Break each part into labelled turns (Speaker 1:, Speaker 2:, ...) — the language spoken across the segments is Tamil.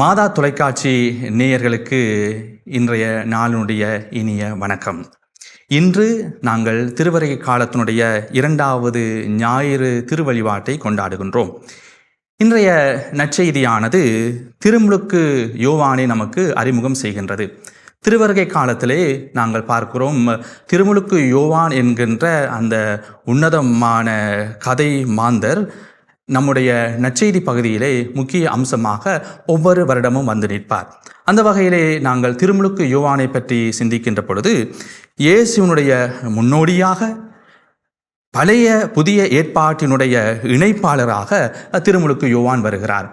Speaker 1: மாதா தொலைக்காட்சி நேயர்களுக்கு இன்றைய நாளினுடைய இனிய வணக்கம். இன்று நாங்கள் திருவரை காலத்தினுடைய இரண்டாவது ஞாயிறு திருவழிபாட்டை கொண்டாடுகின்றோம். இன்றைய நற்செய்தியானது திருமுழுக்கு யோவானை நமக்கு அறிமுகம் செய்கின்றது. திருவருகை காலத்திலே நாங்கள் பார்க்கிறோம் திருமுழுக்கு யோவான் என்கின்ற அந்த உன்னதமான கதை மாந்தர் நம்முடைய நற்செய்தி பகுதியிலே முக்கிய அம்சமாக ஒவ்வொரு வருடமும் வந்து நிற்பார். அந்த வகையிலே நாங்கள் திருமுழுக்கு யோவானை பற்றி சிந்திக்கின்ற பொழுது இயேசுவினுடைய முன்னோடியாக பழைய புதிய ஏற்பாட்டினுடைய இணைப்பாளராக திருமுழுக்கு யோவான் வருகிறார்.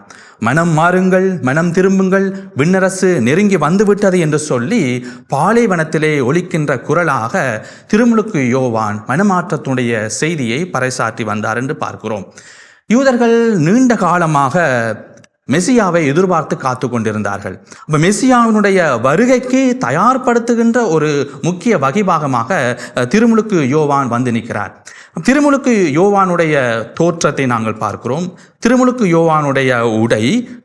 Speaker 1: மனம் மாறுங்கள் மனம் திரும்புங்கள் விண்ணரசு நெருங்கி வந்துவிட்டது என்று சொல்லி பாலைவனத்திலே ஒலிக்கின்ற குரலாக திருமுழுக்கு யோவான் மனமாற்றத்தினுடைய செய்தியை பறைசாற்றி வந்தார் என்று பார்க்கிறோம். யூதர்கள் நீண்ட காலமாக மெசியாவை எதிர்பார்த்து காத்து கொண்டிருந்தார்கள். அப்போ மெசியாவினுடைய வருகைக்கு தயார்படுத்துகின்ற ஒரு முக்கிய வகைபாகமாக திருமுழுக்கு யோவான் வந்து நிற்கிறார். திருமுழுக்கு யோவானுடைய தோற்றத்தை நாங்கள் பார்க்கிறோம். திருமுழுக்கு யோவானுடைய உடை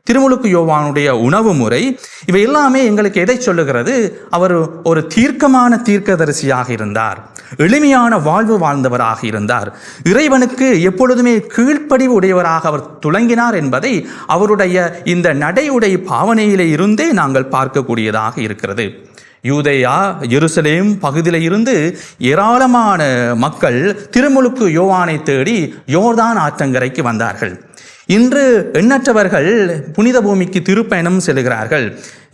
Speaker 1: திருமுழுக்கு யோவானுடைய உணவு முறை இவை எல்லாமே எங்களுக்கு எதை சொல்லுகிறது? அவர் ஒரு தீர்க்கமான தீர்க்கதரிசியாக இருந்தார். எளிமையான வாழ்வு வாழ்ந்தவராக இருந்தார். இறைவனுக்கு எப்பொழுதுமே கீழ்ப்படிவு உடையவராக அவர் துளங்கினார் என்பதை அவருடைய இந்த நடையுடை பாவனையிலே இருந்தே நாங்கள் பார்க்கக்கூடியதாக இருக்கிறது. யூதேயா எருசலேம் பகுதியில் இருந்து ஏராளமான மக்கள் திருமுழுக்கு யோவானை தேடி யோர்தான் ஆற்றங்கரைக்கு வந்தார்கள். இன்று எண்ணற்றவர்கள் புனித பூமிக்கு திருப்பயணம் செல்கிறார்கள்.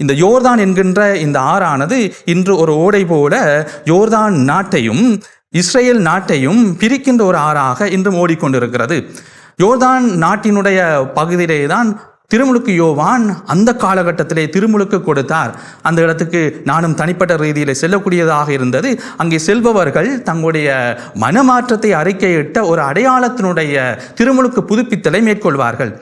Speaker 1: இந்த யோர்தான் என்கின்ற இந்த ஆறானது இன்று ஒரு ஓடை போல யோர்தான் நாட்டையும் இஸ்ரேல் நாட்டையும் பிரிக்கின்ற ஒரு ஆறாக இன்றும் ஓடிக்கொண்டிருக்கிறது யோர்தான் நாட்டினுடைய பகுதியிலே தான் திருமுழுக்கு யோவான் அந்த காலகட்டத்திலே திருமுழுக்கு கொடுத்தார். அந்த இடத்துக்கு நானும் தனிப்பட்ட ரீதியில் செல்லக்கூடியதாக இருந்தது. அங்கே செல்பவர்கள் தங்களுடைய மனமாற்றத்தை அறிக்கையிட்ட ஒரு அடையாளத்தினுடைய திருமுழுக்கு புதுப்பித்தலை மேற்கொள்வார்கள்.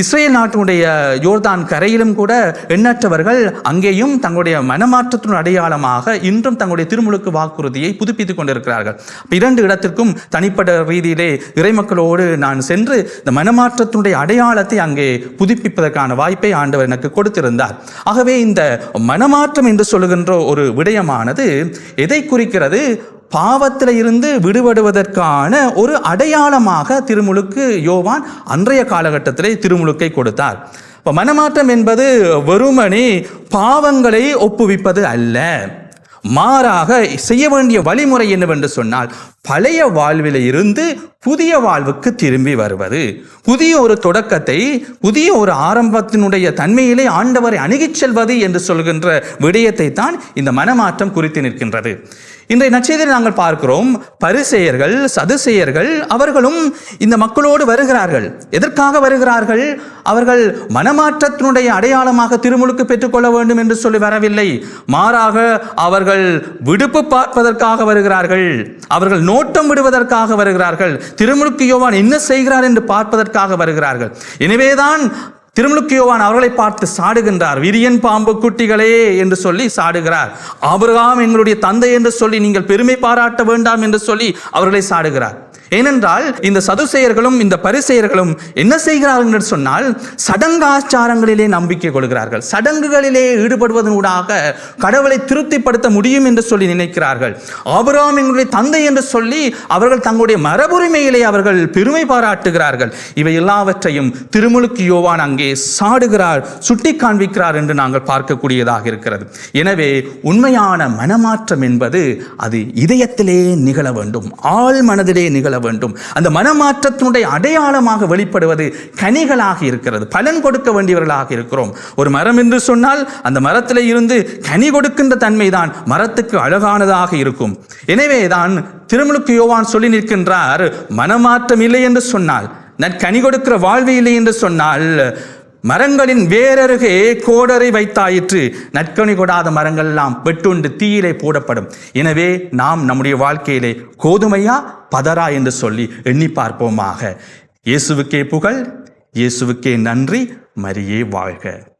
Speaker 1: இஸ்ரேல் நாட்டினுடைய யோர்தான் கரையிலும் கூட எண்ணற்றவர்கள் அங்கேயும் தங்களுடைய மனமாற்றத்தின் அடையாளமாக இன்றும் தங்களுடைய திருமுழுக்கு வாக்குறுதியை புதுப்பித்துக் கொண்டிருக்கிறார்கள். இரண்டு இடத்திற்கும் தனிப்பட்ட ரீதியிலே இறைமக்களோடு நான் சென்று இந்த மனமாற்றத்தினுடைய அடையாளத்தை அங்கே புதுப்பிப்பதற்கான வாய்ப்பை ஆண்டவர் எனக்கு கொடுத்திருந்தார். ஆகவே இந்த மனமாற்றம் என்று சொல்லுகின்ற ஒரு விடயமானது எதை குறிக்கிறது? பாவத்தில் இருந்து விடுபடுவதற்கான ஒரு அடையாளமாக திருமுழுக்கு யோவான் அன்றைய காலகட்டத்திலே திருமுழுக்கை கொடுத்தார். இப்போ மனமாற்றம் என்பது வெறுமனே பாவங்களை ஒப்புவிப்பது அல்ல. மாறாக செய்ய வேண்டிய வழிமுறை என்னவென்று சொன்னால் பழைய வாழ்வில் இருந்து புதிய வாழ்வுக்கு திரும்பி வருவது. புதிய ஒரு தொடக்கத்தை புதிய ஒரு ஆரம்பத்தினுடைய தன்மையிலே ஆண்டவரை அணுகிச் செல்வது என்று சொல்கின்ற விடயத்தை தான் இந்த மனமாற்றம் குறித்து நிற்கின்றது. இன்றைய நச்செய்தியில் நாங்கள் பார்க்கிறோம் பரிசெயர்கள் சதுசெயர்கள் அவர்களும் இந்த மக்களோடு வருகிறார்கள். எதற்காக வருகிறார்கள்? அவர்கள் மனமாற்றத்தினுடைய அடையாளமாக திருமுழுக்கு பெற்றுக்கொள்ள வேண்டும் என்று சொல்லி வரவில்லை. மாறாக அவர்கள் விடுப்பு பார்ப்பதற்காக வருகிறார்கள். அவர்கள் நோட்டம் விடுவதற்காக வருகிறார்கள். திருமுழுக்கு யோவான் என்ன செய்கிறார் என்று பார்ப்பதற்காக வருகிறார்கள். எனவேதான் திருமுழுக்கு யோவான் அவர்களை பார்த்து சாடுகின்றார். விரியன் பாம்பு குட்டிகளே என்று சொல்லி சாடுகிறார். ஆபிரகாம் எங்களுடைய தந்தை என்று சொல்லி நீங்கள் பெருமை பாராட்ட வேண்டாம் என்று சொல்லி அவர்களை சாடுகிறார். ஏனென்றால் இந்த சதுசெயர்களும் இந்த பரிசெயர்களும் என்ன செய்கிறார்கள் என்று சொன்னால் சடங்காச்சாரங்களிலே நம்பிக்கை கொள்கிறார்கள். சடங்குகளிலே ஈடுபடுவதனூடாக கடவுளை திருப்திப்படுத்த முடியும் என்று சொல்லி நினைக்கிறார்கள். ஆபராம் எங்களுடைய தந்தை என்று சொல்லி அவர்கள் தங்களுடைய மரபுரிமையிலே அவர்கள் பெருமை பாராட்டுகிறார்கள். இவை எல்லாவற்றையும் திருமுழுக்கு யோவான் அங்கே சாடுகிறார் சுட்டி காண்பிக்கிறார் என்று நாங்கள் பார்க்கக்கூடியதாக இருக்கிறது. எனவே உண்மையான மனமாற்றம் என்பது அது இதயத்திலே நிகழ வேண்டும். ஆழ் மனதிலே நிகழ வேண்டும். அந்த மனமாற்றத்தினுடைய அடையாளமாக வெளிப்படுவது கனிகளாக இருக்கிறது. பலன் கொடுக்க வேண்டியவர்களாக இருக்கிறோம். ஒரு மரம் என்று சொன்னால் அந்த மரத்தில் இருந்து கனி கொடுக்கின்ற தன்மைதான் மரத்துக்கு அழகானதாக இருக்கும். எனவே தான் திருமுழுக்கு யோவான் சொல்லி நிற்கின்றார் மனமாற்றம் இல்லை என்று சொன்னால் நற்கனி கொடுக்கிற வாழ்வு இல்லை என்று சொன்னால் மரங்களின் வேறருகே கோடரை வைத்தாயிற்று. நற்கனி கொடாத மரங்கள் எல்லாம் வெட்டுண்டு தீயிலே போடப்படும். எனவே நாம் நம்முடைய வாழ்க்கையிலே கோதுமையா பதரா என்று சொல்லி எண்ணி பார்ப்போமாக. இயேசுவுக்கே புகழ் இயேசுவுக்கே நன்றி மரியே வாழ்க.